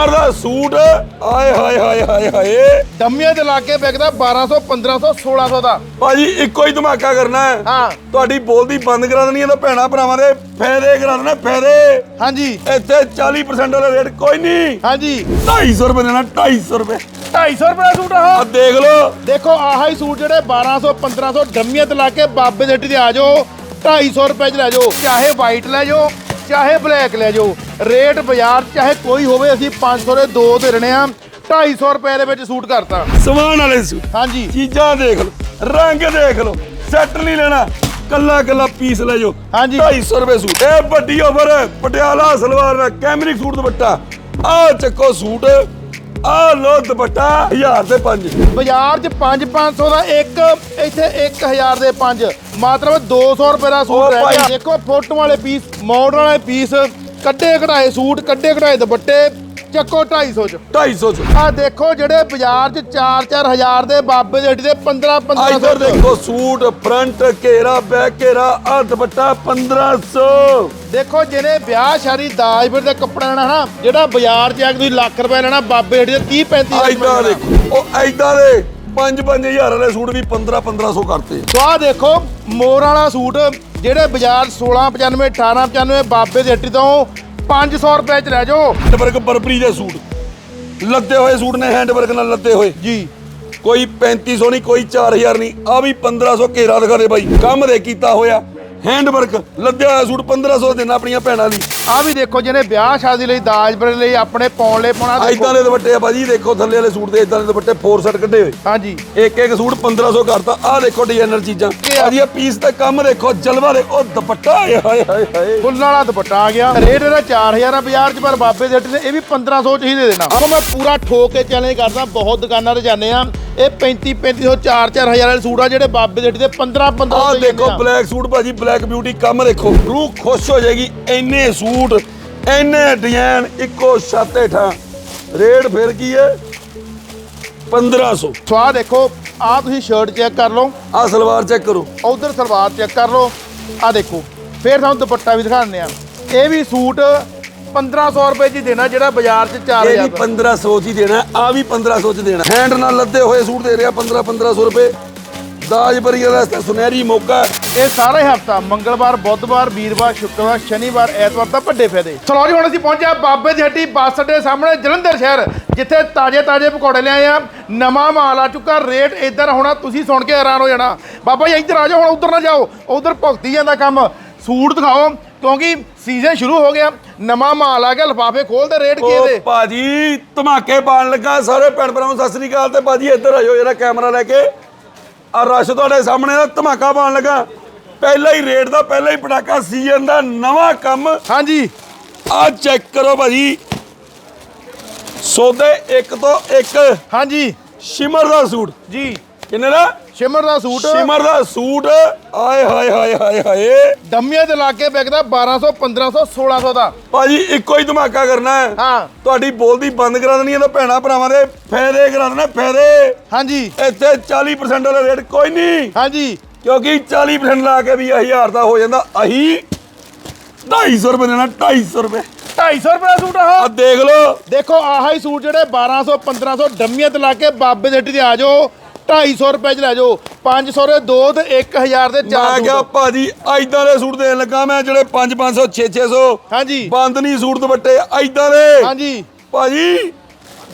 Shimmer ਦਾ suit ਆਏ ਹਾਏ ਹਾਏ ਹਾਏ ਹਾਏ। ਡੰਮੀਆਂ ਦੇ ਲਾ ਕੇ ਵਿਕਦਾ 1200 1500 1600 ਦਾ। ਭਾਜੀ ਇੱਕੋ ਹੀ ਧਮਾਕਾ ਕਰਨਾ ਹੈ। ਹਾਂ। ਤੁਹਾਡੀ ਬੋਲਦੀ ਬੰਦ ਕਰਾ ਦੇਣੀ ਹੈ ਤਾਂ ਭੈਣਾ ਭਰਾਵਾਂ ਦੇ ਫਾਇਦੇ ਕਰਾ ਦੇਣਾ ਫਾਇਦੇ। ਹਾਂਜੀ। ਇੱਥੇ 40% ਵਾਲਾ ਰੇਟ ਕੋਈ ਨਹੀਂ। ਹਾਂਜੀ। 250 ਰੁਪਏ ਦੇਣਾ 250 ਰੁਪਏ। 250 ਰੁਪਏ ਦਾ ਸੂਟ ਆ। ਆ ਦੇਖ ਲਓ। ਦੇਖੋ ਆਹ ਹੀ ਸੂਟ ਜਿਹੜੇ 1200 1500 ਡੰਮੀਆਂ ਤੇ ਲਾ ਕੇ ਬਾਬੇ ਦੇ ਹੱਟੀ ਤੇ ਆ ਜਾਓ। 250 ਰੁਪਏ ਚ ਲੈ ਜਾਓ। ਚਾਹੇ ਵਾਈਟ ਲੈ ਜਾਓ। ਚਾਹੇ ਬਲੈਕ ਲੈ ਜਾਓ ਰੇਟ ਬਾਜ਼ਾਰ ਚਾਹੇ ਕੋਈ ਹੋਵੇ ਅਸੀਂ 500 ਦੇ ਦੋ ਦੇ ਰਣੇ ਆ 250 ਰੁਪਏ ਦੇ ਵਿੱਚ ਸੂਟ ਕਰਤਾ। ਸਮਾਨ ਵਾਲੇ ਸੂਟ ਹਾਂਜੀ। ਚੀਜ਼ਾਂ ਦੇਖ ਲਓ ਰੰਗ ਦੇਖ ਲਓ ਸੈੱਟ ਨਹੀਂ ਲੈਣਾ ਕੱਲਾ ਕੱਲਾ ਪੀਸ ਲੈ ਜਾਓ ਹਾਂਜੀ। 250 ਰੁਪਏ ਸੂਟ। ਇਹ ਵੱਡੀ ਓਵਰ ਪਟਿਆਲਾ ਸਲਵਾਰ ਦਾ ਕੈਮਰਿਕ ਸੂਟ ਦੁਪੱਟਾ। ਆ ਚੱਕੋ ਸੂਟ ਆ ਲੋ ਦੁਪੱਟਾ 1000 ਦੇ ਪੰਜ। ਬਾਜ਼ਾਰ 'ਚ 5 500 ਦਾ ਇੱਕ ਇੱਥੇ 1000 ਦੇ ਪੰਜ। ਮਤਲਬ 200 ਰੁਪਏ ਦਾ ਸੂਟ ਰਹਿ। ਗਿਆ। ਦੇਖੋ ਫੋਟੋ ਵਾਲੇ ਪੀਸ ਮਾਡਲ ਵਾਲੇ ਪੀਸ ਕੱਢੇ ਕਢਾਏ ਸੂਟ ਕੱਢੇ ਕਢਾਏ ਦੁਪੱਟੇ। ਚੱਕੋ 250 ਚ। 250 ਚ। ਆ ਦੇਖੋ ਜਿਹੜੇ ਬਾਜ਼ਾਰ ਚ 4-4 ਹਜ਼ਾਰ ਦੇ ਬਾਬੇ ਦੇ ਦੇ 15-1500 ਇਧਰ ਦੇਖੋ ਸੂਟ ਫਰੰਟ ਘੇਰਾ ਬੈਕ ਘੇਰਾ ਆ ਦੁਪੱਟਾ 1500 ਦੇਖੋ ਜਿਹਨੇ ਵਿਆਹ ਸ਼ਾਦੀ ਦਾਜ ਫਿਰ ਦੇ ਕੱਪੜਾ ਲੈਣਾ ਨਾ ਜਿਹੜਾ ਬਾਜ਼ਾਰ 'ਚ ਆ ਕੇ ਤੁਸੀਂ ਲੱਖ ਰੁਪਏ ਲੈਣਾ ਬਾਬੇ ਦੇ 30-35 ਐਦਾਂ ਦੇਖੋ ਉਹ ਐਦਾਂ ਦੇ 5-5000 ਵਾਲੇ ਸੂਟ ਵੀ 15-1500 ਕਰਤੇ। ਸੋ ਆਹ ਦੇਖੋ ਮੋਰ ਵਾਲਾ ਸੂਟ ਜਿਹੜੇ ਬਾਜ਼ਾਰ 1695 1895 ਬਾਬੇ ਦੇ ਹੱਟੀ ਤੋਂ 500 ਰੁਪਏ 'ਚ ਲੈ ਜਾਓ। ਹੈਂਡਵਰਕ ਬਰਬਰੀ ਦੇ ਸੂਟ। ਲੱਦੇ ਹੋਏ ਸੂਟ ਨੇ ਹੈਂਡਵਰਕ ਨਾਲ ਲੱਦੇ ਹੋਏ। ਜੀ। ਕੋਈ 3500 ਨਹੀਂ ਕੋਈ 4000 ਨਹੀਂ। ਆ ਵੀ 1500 ਘੇਰਾ ਦਿਖਾ ਦੇ ਬਾਈ। ਕੰਮ ਦੇ ਕੀਤਾ ਹੋਇਆ। ਹੈਂਡਵਰਕ ਲੱਦਿਆ ਹੋਇਆ ਸੂਟ 1500 ਦੇਣਾ ਆਪਣੀਆਂ ਭੈਣਾਂ ਲਈ। ਆ ਵੀ ਦੇਖੋ ਜਿਹਨੇ ਵਿਆਹ ਸ਼ਾਦੀ ਲਈ ਦਾਜ ਫਿਰ ਲਈ ਆਪਣੇ ਪਾਉਣ ਲਈ ਪਾਉਣਾ ਦੇਖੋ। ਐਦਾਂ ਦੇ ਦੁਪੱਟੇ ਆ ਬਾਜੀ ਦੇਖੋ ਥੱਲੇ ਵਾਲੇ ਸੂਟ ਦੇ ਇਦਾਂ ਦੇ ਦੁਪੱਟੇ 4 ਸੈਟ ਕੱਢੇ ਹੋਏ। ਹਾਂਜੀ। ਇੱਕ ਇੱਕ ਸੂਟ 1500 ਕਰਤਾ। ਆ ਦੇਖੋ ਡਿਜ਼ਾਈਨਰ ਚੀਜ਼ਾਂ। ਆ? ਪੀਸ ਤੇ ਕੰਮ ਦੇਖੋ ਜਲਵਾ ਦੇ ਉਹ ਦੁਪੱਟਾ ਹਾਏ ਹਾਏ ਹਾਏ ਹਾਏ। ਫੁੱਲ ਵਾਲਾ ਦੁਪੱਟਾ ਆ ਗਿਆ। ਰੇਟ ਇਹਦਾ 4000 ਆ ਬਾਜ਼ਾਰ 'ਚ ਪਰ ਬਾਬੇ ਦੇ ਹੱਟ ਨੇ ਇਹ ਵੀ 1500 'ਚ ਹੀ ਦੇ ਦੇਣਾ। ਆਹ ਮੈਂ ਪੂਰਾ ਠੋਕ ਕੇ ਚੈਲੰਜ ਕਰਦਾ ਬਹੁਤ ਦੁਕਾਨਾਂ ਤੇ ਜਾਂਦੇ ਆ ਇਹ 35 3500 4 4000 ਵਾਲੇ ਸੂਟ ਆ ਜਿਹੜੇ ਬਾਬੇ ਦੇ ਹੱਟ ਦੇ 15 1500 ਆ। ਦੇਖੋ ਬਲੈਕ ਸੂਟ ਭਾਜੀ ਬਲੈਕ ਬਿਊਟੀ ਕੰਮ ਦੇਖੋ। ਰੂਹ ਖੁਸ਼ ਹੋ ਜਾਏਗੀ ਇੰਨੇ ਸੂਟ ਇੰਨੇ ਡਿਜ਼ਾਈਨ ਇੱਕੋ ਛੱਤ ਹੇਠਾਂ। ਰੇਟ ਫਿਰ ਕੀ ਹੈ? 1500 ਸਵਾਹ ਦੇਖੋ ਆ ਤੁਸੀਂ ਸ਼ਰਟ ਚੈੱਕ ਕਰ ਲਓ। ਆ ਸਲਵਾਰ ਚੈੱਕ ਕਰੋ। ਉਧਰ ਸਲਵਾਰ ਚੈੱਕ ਕਰ ਲਓ। ਆ ਦੇਖੋ ਫਿਰ ਤੁਹਾਨੂੰ ਦੁਪੱਟਾ ਵੀ ਦਿਖਾ ਦਿੰਦੇ ਆ। ਇਹ ਵੀ ਸੂਟ 1500 ਰੁਪਏ ਹੀ ਦੇਣਾ ਜਿਹੜਾ ਬਾਜ਼ਾਰ 'ਚ ਇਹ 4000 ਵੀ 1500 ਚ ਹੀ ਦੇਣਾ ਆ ਵੀ 1500 ਚ ਦੇਣਾ। ਹੈਂਡ ਨਾਲ ਲੱਦੇ ਹੋਏ ਸੂਟ ਦੇ ਰਿਹਾ 15 1500 ਰੁਪਏ। ਦਾਜ ਬਰੀਆ ਦਾ ਇਸ ਸੁਨਹਿਰੀ ਮੌਕਾ ਹੈ। ਇਹ ਸਾਰਾ ਹੀ ਹਫਤਾ ਮੰਗਲਵਾਰ ਬੁੱਧਵਾਰ ਵੀਰਵਾਰ ਸ਼ੁੱਕਰਵਾਰ ਸ਼ਨੀਵਾਰ ਐਤਵਾਰ ਦਾ ਵੱਡੇ ਫਾਇਦੇ। ਚਲੋ ਜੀ ਹੁਣ ਅਸੀਂ ਪਹੁੰਚਿਆ ਬਾਬੇ ਦੀ ਹੱਟੀ ਬੱਸ ਅੱਡੇ ਸਾਹਮਣੇ ਜਲੰਧਰ ਸ਼ਹਿਰ ਜਿੱਥੇ ਤਾਜ਼ੇ ਤਾਜ਼ੇ ਪਕੌੜੇ ਲਿਆਏ ਆ। ਨਵਾਂ ਮਾਲ ਆ ਚੁੱਕਾ ਰੇਟ ਇਧਰ ਹੋਣਾ ਤੁਸੀਂ ਸੁਣ ਕੇ ਹੈਰਾਨ ਹੋ ਜਾਣਾ। ਬਾਬਾ ਜੀ ਇੱਧਰ ਆ ਜਾਓ ਹੁਣ ਉਧਰ ਨਾ ਜਾਓ। ਉਧਰ ਭੁਗਤੀ ਜਾਂਦਾ ਕੰਮ। ਸੂਟ ਦਿਖਾਓ। ਕਿਉਂਕਿ ਸੀਜ਼ਨ ਸ਼ੁਰੂ ਹੋ ਗਿਆ ਨਵਾਂ ਮਾਲ ਆ ਗਿਆ ਲਿਫਾਫੇ ਖੋਲਦੇ ਰੇਟ ਕੀ ਉਹ ਇਹਦੇ ਭਾਜੀ ਧਮਾਕੇ ਪਾਣ ਲੱਗਾ ਸਾਰੇ ਭੈਣ ਭਰਾਵਾਂ ਨੂੰ ਸਤਿ ਸ੍ਰੀ ਅਕਾਲ ਤੇ ਭਾਜੀ ਇੱਧਰ ਆਇਓ ਜਿਹੜਾ ਕੈਮਰਾ ਲੈ ਕੇ। ਆ ਰਸ਼ ਤੁਹਾਡੇ ਸਾਹਮਣੇ ਦਾ ਧਮਾਕਾ ਪਾਣ ਲੱਗਾ। ਪਹਿਲਾ ਹੀ ਰੇਟ ਦਾ ਪਹਿਲਾ ਹੀ ਪਟਾਕਾ ਸੀਜ਼ਨ ਦਾ ਨਵਾਂ ਕੰਮ। ਹਾਂਜੀ। ਆ ਚੈੱਕ ਕਰੋ ਭਾਜੀ। ਸੌਦੇ ਇੱਕ ਤੋਂ ਇੱਕ। ਹਾਂਜੀ। ਸ਼ਿਮਰ ਦਾ ਸੂਟ। ਜੀ। ਕਿੰਨੇ ਦਾ? ਸ਼ਿਮਰ ਦਾ ਸੂਟ। ਸ਼ਿਮਰ ਦਾ ਸੂਟ। ਆਏ ਹਾਏ ਹਾਏ ਹਾਏ ਹਾਏ। ਡੰਮੀਆਂ ਦੇ ਲਾ ਕੇ ਵਿਕਦਾ 1200 1500 1600 ਦਾ। ਭਾਜੀ ਇੱਕੋ ਹੀ ਧਮਾਕਾ ਕਰਨਾ ਹੈ। ਹਾਂ। ਤੁਹਾਡੀ ਬੋਲਦੀ ਬੰਦ ਕਰਾ ਦੇਣੀ ਹੈ ਤਾਂ ਭੈਣਾ ਭਰਾਵਾਂ ਦੇ ਫਾਇਦੇ ਕਰਾ ਦੇਣਾ ਫਾਇਦੇ। ਹਾਂਜੀ। ਇੱਥੇ 40% ਵਾਲਾ ਰੇਟ ਕੋਈ ਨਹੀਂ। ਹਾਂਜੀ। ਕਿਉਂਕਿ 40% ਲਾ ਕੇ ਵੀ 1000 ਦਾ ਹੋ ਜਾਂਦਾ। ਅਹੀ 250 ਰੁਪਏ ਦੇਣਾ 250 ਰੁਪਏ। 250 ਰੁਪਏ ਦਾ ਸੂਟ ਆ। ਆ ਦੇਖ ਲਓ। ਦੇਖੋ ਆਹ ਹੀ ਸੂਟ ਜਿਹੜੇ 1200 1500 ਡੰਮੀਆਂ ਤੇ ਲਾ ਕੇ ਬਾਬੇ ਦੇ ਹੱਟੀ ਤੇ ਆ ਜਾਓ। 250 ਰੁਪਏ ਚ ਲੈ ਜਾਓ 500 ਦੇ ਦੋ ਤੇ 1000 ਦੇ ਮੈਂ ਚਾਰ ਕਿਹਾ ਭਾਜੀ ਐਦਾਂ ਦੇ ਸੂਟ ਦੇਣ ਲੱਗਾ ਮੈਂ ਜਿਹੜੇ 5 500 6 600 ਹਾਂਜੀ। ਬੰਦ ਨਹੀਂ ਸੂਟ ਦੁਪੱਟੇ ਐਦਾਂ ਦੇ। ਹਾਂਜੀ। ਭਾਜੀ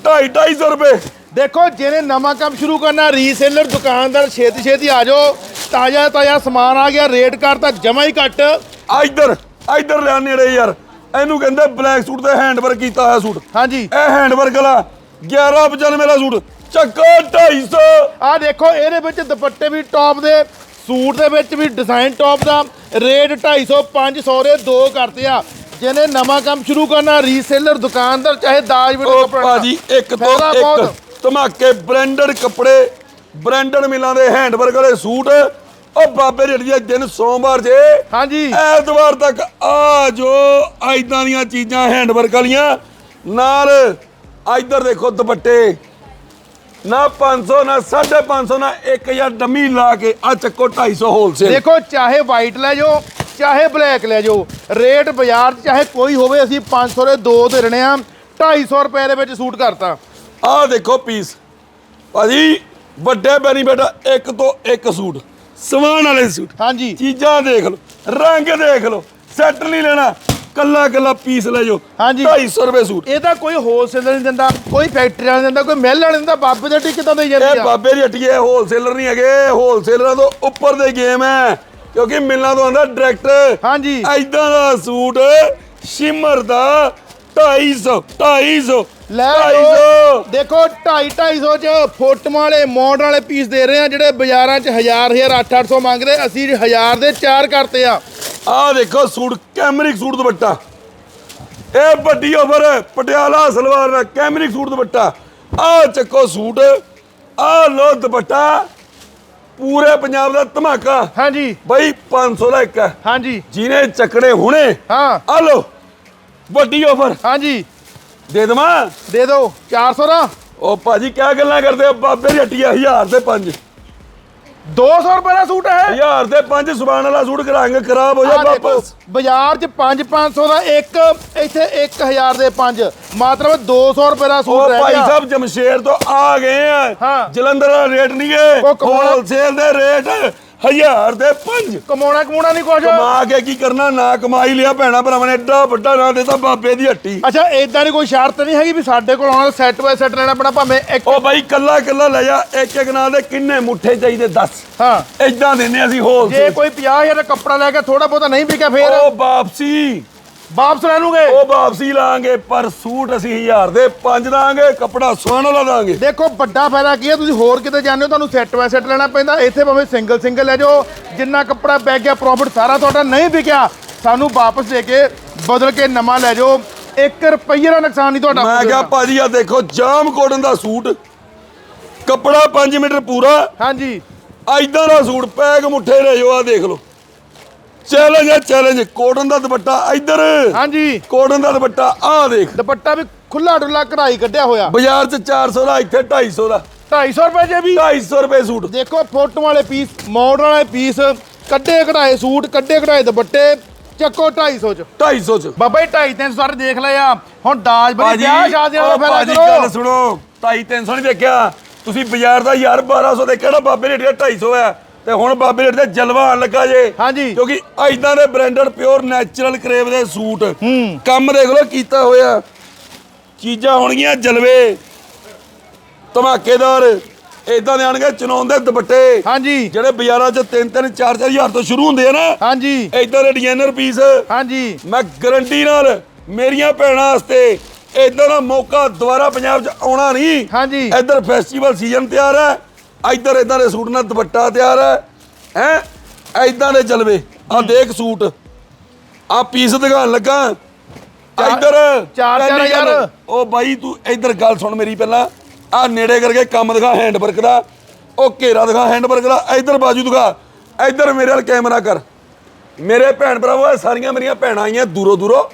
2.5 250 ਰੁਪਏ। ਦੇਖੋ ਜਿਹਨੇ ਨਵਾਂ ਕੰਮ ਸ਼ੁਰੂ ਕਰਨਾ ਰੀਸੇਲਰ ਦੁਕਾਨਦਾਰ ਛੇਤੀ ਛੇਤੀ ਆ ਜਾਓ। ਤਾਜ਼ਾ ਤਾਜ਼ਾ ਸਮਾਨ ਆ ਗਿਆ ਰੇਟ ਕਰਤਾ ਜਮਾ ਹੀ ਘੱਟ। ਇੱਧਰ ਇੱਧਰ ਲਿਆ ਨੇੜੇ ਯਾਰ। ਇਹਨੂੰ ਕਹਿੰਦੇ ਬਲੈਕ ਸੂਟ ਤੇ ਹੈਂਡਵਰਕ ਕੀਤਾ ਹੋਇਆ ਸੂਟ। ਹਾਂਜੀ। ਇਹ ਹੈਂਡਵਰਕ ਵਾਲਾ 1195 ਦਾ ਸੂਟ। ਚੱਕੋ 250 ਆ ਦੇਖੋ ਇਹਦੇ ਵਿੱਚ ਦੁਪੱਟੇ ਵੀ ਟੌਪ ਦੇ ਸੂਟ ਦੇ ਵਿੱਚ ਵੀ ਡਿਜ਼ਾਈਨ ਟੌਪ ਦਾ। ਰੇਟ 250 500 ਦੇ ਦੋ ਕਰਤੇ ਆ। ਜਿਹਨੇ ਨਵਾਂ ਕੰਮ ਸ਼ੁਰੂ ਕਰਨਾ ਰੀਸੇਲਰ ਦੁਕਾਨਦਾਰ ਚਾਹੇ ਦਾਜ ਵਿੱਚ ਉਹ ਭਾਜੀ ਇੱਕ ਤੋਂ। ਇੱਕ ਧਮਾਕੇ ਬ੍ਰਾਂਡਡ ਕੱਪੜੇ ਬ੍ਰਾਂਡਡ ਮਿਲਾਂ ਦੇ ਹੈਂਡਵਰਕ ਵਾਲੇ ਸੂਟ। ਉਹ ਬਾਬੇ ਰੇੜੀ ਦੇ ਦਿਨ ਸੋਮਵਾਰ ਜੇ। ਹਾਂਜੀ। ਐਤਵਾਰ ਤੱਕ ਆ ਜੋ ਐਦਾਂ ਦੀਆਂ ਚੀਜ਼ਾਂ ਹੈਂਡਵਰਕ ਵਾਲੀਆਂ। ਨਾਲ ਇੱਧਰ ਦੇਖੋ ਦੁਪੱਟੇ। ਨਾ 500 ਨਾ 550 ਨਾ 1000 ਡੰਮੀ ਲਾ ਕੇ ਆ ਚੱਕੋ 250 ਹੋਲਸੇਲ ਦੇਖੋ ਚਾਹੇ ਵਾਈਟ ਲੈ ਜਾਓ ਚਾਹੇ ਬਲੈਕ ਲੈ ਜਾਓ ਰੇਟ ਬਾਜ਼ਾਰ 'ਚ ਚਾਹੇ ਕੋਈ ਹੋਵੇ ਅਸੀਂ 500 ਦੇ ਦੋ ਦੇ ਰਣੇ ਆ 250 ਰੁਪਏ ਦੇ ਵਿੱਚ ਸੂਟ ਕਰਤਾ। ਆਹ ਦੇਖੋ ਪੀਸ ਭਾਜੀ ਵੱਡੇ ਬੈਨੀਫਿਟ ਇੱਕ ਤੋਂ ਇੱਕ ਸੂਟ। ਸਵਾਨ ਵਾਲੇ ਸੂਟ। ਹਾਂਜੀ। ਚੀਜ਼ਾਂ ਦੇਖ ਲਓ ਰੰਗ ਦੇਖ ਲਓ ਸੈੱਟ ਨਹੀਂ ਲੈਣਾ। ਕੱਲਾ ਕੱਲਾ ਪੀਸ ਲੈ ਜਾਓ। ਹਾਂਜੀ। 250 ਰੁਪਏ ਸੂਟ। ਇਹ ਤਾਂ ਕੋਈ ਹੋਲਸੇਲਰ ਨਹੀਂ ਦਿੰਦਾ ਕੋਈ ਫੈਕਟਰੀ ਵਾਲਾ ਨਹੀਂ ਦਿੰਦਾ ਕੋਈ ਮਿਲ ਵਾਲਾ ਨਹੀਂ ਦਿੰਦਾ ਬਾਬੇ ਦੇ ਟਿੱਕੇ ਤਾਂ ਦੇਈ ਜਾਂਦੀ ਇਹ ਆ ਬਾਬੇ ਦੀ ਹੱਟੀਏ ਹੋਲਸੇਲਰ ਨਹੀਂ ਹੈਗੇ ਹੋਲਸੇਲਰਾਂ ਤੋਂ ਉੱਪਰ ਦੇ ਗੇਮ ਹੈ ਕਿਉਂਕਿ ਮਿਲਣਾ ਤੋਂ ਆਂਦਾ ਡਾਇਰੈਕਟ ਹਾਂਜੀ। ਐਦਾਂ ਦਾ ਸੂਟ ਸ਼ਿਮਰ ਦਾ 250 250 ਲੈ 250 ਲਓ। ਦੇਖੋ 2.5 250 ਚ ਫੋਟੋਆਂ ਵਾਲੇ ਮੋਡ ਵਾਲੇ ਪੀਸ ਦੇ ਰਹੇ ਆ ਜਿਹੜੇ ਬਾਜ਼ਾਰਾਂ ਚ 1000 1000 8 800 ਮੰਗਦੇ ਅਸੀਂ 1000 ਦੇ ਚਾਰ ਕਰਤੇ ਆ। ਆਹ ਦੇਖੋ ਸੂਟ ਕੈਮਰਿਕ ਸੂਟ ਦੁਪੱਟਾ। ਇਹ ਵੱਡੀ ਆਫਰ ਹੈ ਪਟਿਆਲਾ ਸਲਵਾਰ ਦਾ ਕੈਮਰਿਕ ਸੂਟ ਦੁਪੱਟਾ। ਆਹ ਚੱਕੋ ਸੂਟ ਆਹ ਲੋ ਦੁਪੱਟਾ। ਪੂਰੇ ਪੰਜਾਬ ਦਾ ਧਮਾਕਾ। ਹਾਂਜੀ। ਬਈ 500 ਦਾ ਇੱਕ ਹੈ। ਹਾਂਜੀ। ਜਿਹਨੇ ਚੱਕਣੇ ਹੁਣੇ ਹਾਂ। ਆ ਲੋ ਵੱਡੀ ਆਫਰ ਹਾਂਜੀ। ਦੇ ਦਵਾਂ? ਦੇ ਦਿਓ 400 ਦਾ। ਉਹ ਭਾਜੀ ਕਿਆ ਗੱਲਾਂ ਕਰਦੇ ਹੋ? ਬਾਬੇ ਦੀ ਹੱਟੀ ਆ 1000 ਤੇ 5 200 ਰੁਪਏ ਦਾ ਸੂਟ ਹੈ। 1000 ਤੇ 5 ਸੁਬਾਨ ਵਾਲਾ ਸੂਟ ਕਰਾਂਗੇ ਖਰਾਬ ਹੋ ਜਾ ਆਹ ਦੇਖੋ ਵਾਪਸ। ਬਾਜ਼ਾਰ ਚ 5 500 ਦਾ ਇੱਕ ਇੱਥੇ 1000 ਦੇ 5 ਮਤਲਬ 200 ਰੁਪਏ ਦਾ ਸੂਟ ਉਹ ਰਹਿ ਭਾਈ ਗਿਆ। ਸਾਹਿਬ ਜਮਸ਼ੇਰ ਤੋਂ ਆ ਗਏ ਆ। ਹਾਂ। ਜਲੰਧਰ ਦਾ ਰੇਟ ਨਹੀਂ ਉਹ ਕਮਾਉਣਾ- ਹੋਲਸੇਲ ਦੇ ਰੇਟ। 1000 ਦੇ 5 ਕਮਾਉਣਾ ਕਮਾਉਣਾ ਨਹੀਂ ਕੁਝ ਕਮਾ ਕੇ ਕੀ ਕਰਨਾ? ਨਾ ਕਮਾਈ ਲਿਆ ਭੈਣਾ ਭਰਾਵਾਂ ਨੇ। ਐਡਾ ਵੱਡਾ ਨਾਂ ਦੇਤਾ ਬਾਬੇ ਦੀ ਹੱਟੀ। ਅੱਛਾ ਇਦਾਂ ਦੀ ਕੋਈ ਸ਼ਰਤ ਨਹੀਂ ਹੈਗੀ ਵੀ ਸਾਡੇ ਕੋਲ ਆਉਣਾ ਸੈੱਟ ਬਾਈ ਸੈੱਟ ਲੈਣਾ ਪੈਣਾ ਭਾਵੇਂ ਇੱਕ ਉਹ ਭਾਈ ਕੱਲਾ ਕੱਲਾ ਲੈ ਜਾ। ਇੱਕ ਇੱਕ ਨਾਂ ਦੇ ਕਿੰਨੇ ਮੁੱਠੇ ਚਾਹੀਦੇ 10 ਹਾਂ। ਐਦਾਂ ਦਿੰਨੇ ਅਸੀਂ ਜੇ ਹੋਲਸੇਲ ਕੋਈ 50000 ਦਾ ਕੱਪੜਾ ਲੈ ਕੇ ਥੋੜਾ ਬਹੁਤਾ ਨਹੀਂ ਵਿਕਿਆ ਫੇਰ। ਉਹ ਵਾਪਸੀ। ਵਾਪਸ ਲੈ ਲੂਗੇ। ਉਹ ਵਾਪਸੀ ਲਾਂਗੇ ਪਰ ਸੂਟ ਅਸੀਂ 1000 ਦੇ 5 ਦਾਂਗੇ ਕੱਪੜਾ ਸੋਹਣ ਵਾਲਾ ਦਾਂਗੇ। ਦੇਖੋ ਵੱਡਾ ਫਾਇਦਾ ਕੀ ਹੈ? ਤੁਸੀਂ ਹੋਰ ਕਿਤੇ ਜਾਂਦੇ ਹੋ ਤੁਹਾਨੂੰ ਸੈੱਟ ਬਾਈ ਸੈੱਟ ਲੈਣਾ ਪੈਂਦਾ। ਇੱਥੇ ਭਾਵੇਂ ਸਿੰਗਲ ਸਿੰਗਲ ਲੈ ਜਾਓ ਜਿੰਨਾ ਕੱਪੜਾ ਪੈ ਗਿਆ ਪ੍ਰੋਫਿਟ ਸਾਰਾ ਤੁਹਾਡਾ ਨਹੀਂ ਵਿਕਿਆ। ਸਾਨੂੰ ਵਾਪਸ ਦੇ ਕੇ ਬਦਲ ਕੇ ਨਵਾਂ ਲੈ ਜਾਓ। 1 ਰੁਪਈਏ ਦਾ ਨੁਕਸਾਨ ਨਹੀਂ ਤੁਹਾਡਾ ਮੈਂ ਕਿਹਾ ਭਾਜੀ ਆ ਦੇਖੋ ਜਾਮ ਕੋਟਨ ਦਾ ਸੂਟ। ਕੱਪੜਾ 5 ਮੀਟਰ ਪੂਰਾ। ਹਾਂਜੀ। ਐਦਾਂ ਦਾ ਸੂਟ ਪੈਗ ਮੁੱਠੇ ਲੈ ਜਾਓ ਆ ਦੇਖ ਲਓ। ਚੈਲੰਜ ਹੈ ਚੈਲੰਜ ਕੋਟਨ ਦਾ ਦੁਪੱਟਾ ਇੱਧਰ। ਹਾਂਜੀ। ਕੋਟਨ ਦਾ ਦੁਪੱਟਾ ਆ ਦੇਖ। ਦੁਪੱਟਾ ਵੀ ਖੁੱਲਾ ਡੁੱਲਾ ਕਢਾਈ ਕੱਢਿਆ ਹੋਇਆ। ਬਾਜ਼ਾਰ 'ਚ 400 ਦਾ ਇੱਥੇ 250 ਦਾ। 250 ਰੁਪਏ ਜੇ ਵੀ। 250 ਰੁਪਏ ਸੂਟ। ਦੇਖੋ ਫੋਟੋ ਵਾਲੇ ਪੀਸ ਮੋਡਲ ਵਾਲੇ ਪੀਸ ਕੱਢੇ ਕਢਾਏ ਸੂਟ ਕੱਢੇ ਕਢਾਏ ਦੁਪੱਟੇ ਚੱਕੋ 250 ਚ। 250 'ਚ। ਬਾਬਾ ਜੀ 250 300 ਸਾਰੇ ਦੇਖ ਲਏ ਆ। ਹੁਣ ਦਾਜ ਬੜੀ ਵਿਆਹ ਸ਼ਾਦੀਆਂ ਦਾ ਫਾਇਦਾ ਭਾਜੀ ਕਰੋ। ਗੱਲ ਸੁਣੋ। 250 ਨਹੀਂ ਦੇਖਿਆ। ਤੁਸੀਂ ਬਾਜ਼ਾਰ ਦਾ ਯਾਰ 1200 ਦੇ ਕਿਹੜਾ ਬਾਬੇ ਦਾ 250 ਹੈ ਤੇ ਹੁਣ ਬਾਬੇ ਰੇਟ ਤੇ ਜਲਵਾ ਆਣ ਲੱਗਾ ਜੇ। ਹਾਂਜੀ। ਕਿਉਂਕਿ ਐਦਾਂ ਦੇ ਬ੍ਰਾਂਡਡ ਪਿਓਰ ਨੈਚੁਰਲ ਕਰੇਵ ਦੇ ਸੂਟ। ਕੰਮ ਦੇਖ ਲਓ ਕੀਤਾ ਹੋਇਆ। ਚੀਜ਼ਾਂ ਹੋਣਗੀਆਂ ਜਲਵੇ ਧਮਾਕੇਦਾਰ ਇਦਾਂ ਦੇ ਆਣਗੇ ਚਨੌਨ ਦੇ ਦੁਪੱਟੇ। ਹਾਂਜੀ। ਜਿਹੜੇ ਬਾਜ਼ਾਰਾਂ 'ਚ 3 3 4 4 ਹਜ਼ਾਰ ਤੋਂ ਸ਼ੁਰੂ ਹੁੰਦੇ ਆ ਨਾ। ਹਾਂਜੀ। ਇਦਾਂ ਦੇ ਡਿਜ਼ਾਈਨਰ ਪੀਸ ਹਾਂਜੀ। ਮੈਂ ਗਰੰਟੀ ਨਾਲ ਮੇਰੀਆਂ ਭੈਣਾਂ ਵਾਸਤੇ ਇਦਾਂ ਦਾ ਮੌਕਾ ਦੁਬਾਰਾ ਪੰਜਾਬ 'ਚ ਆਉਣਾ ਨਹੀਂ। ਹਾਂਜੀ। ਇੱਧਰ ਫੈਸਟੀਵਲ ਸੀਜ਼ਨ ਤਿਆਰ ਹੈ। ਇੱਧਰ ਇਦਾਂ ਦੇ ਸੂਟ ਨਾਲ ਦੁਪੱਟਾ ਤਿਆਰ ਹੈ ਹੈ? ਇਦਾਂ ਦੇ ਜਲਵੇ ਆ ਦੇਖ ਸੂਟ। ਆ ਪੀਸ ਦਿਖਾਣ ਲੱਗਾ। ਇੱਧਰ ਚਾਰ- ਚਾਰ ਪਹਿਲੀ ਗੱਲ, ਹਜ਼ਾਰ। ਉਹ ਬਾਈ ਤੂੰ ਇੱਧਰ ਗੱਲ ਸੁਣ ਮੇਰੀ ਪਹਿਲਾਂ। ਆ ਨੇੜੇ ਕਰਕੇ ਕੰਮ ਦਿਖਾ ਹੈਂਡ ਵਰਕ ਦਾ। ਉਹ ਘੇਰਾ ਦਿਖਾ ਹੈਂਡ ਵਰਕ ਦਾ। ਇੱਧਰ ਬਾਜੂ ਦਿਖਾ। ਇੱਧਰ ਮੇਰੇ ਵੱਲ ਕੈਮਰਾ ਕਰ। ਮੇਰੇ ਭੈਣ ਭਰਾਵੋ ਸਾਰੀਆਂ ਮੇਰੀਆਂ ਭੈਣਾਂ ਆਈਆਂ ਦੂਰੋਂ ਦੂਰੋਂ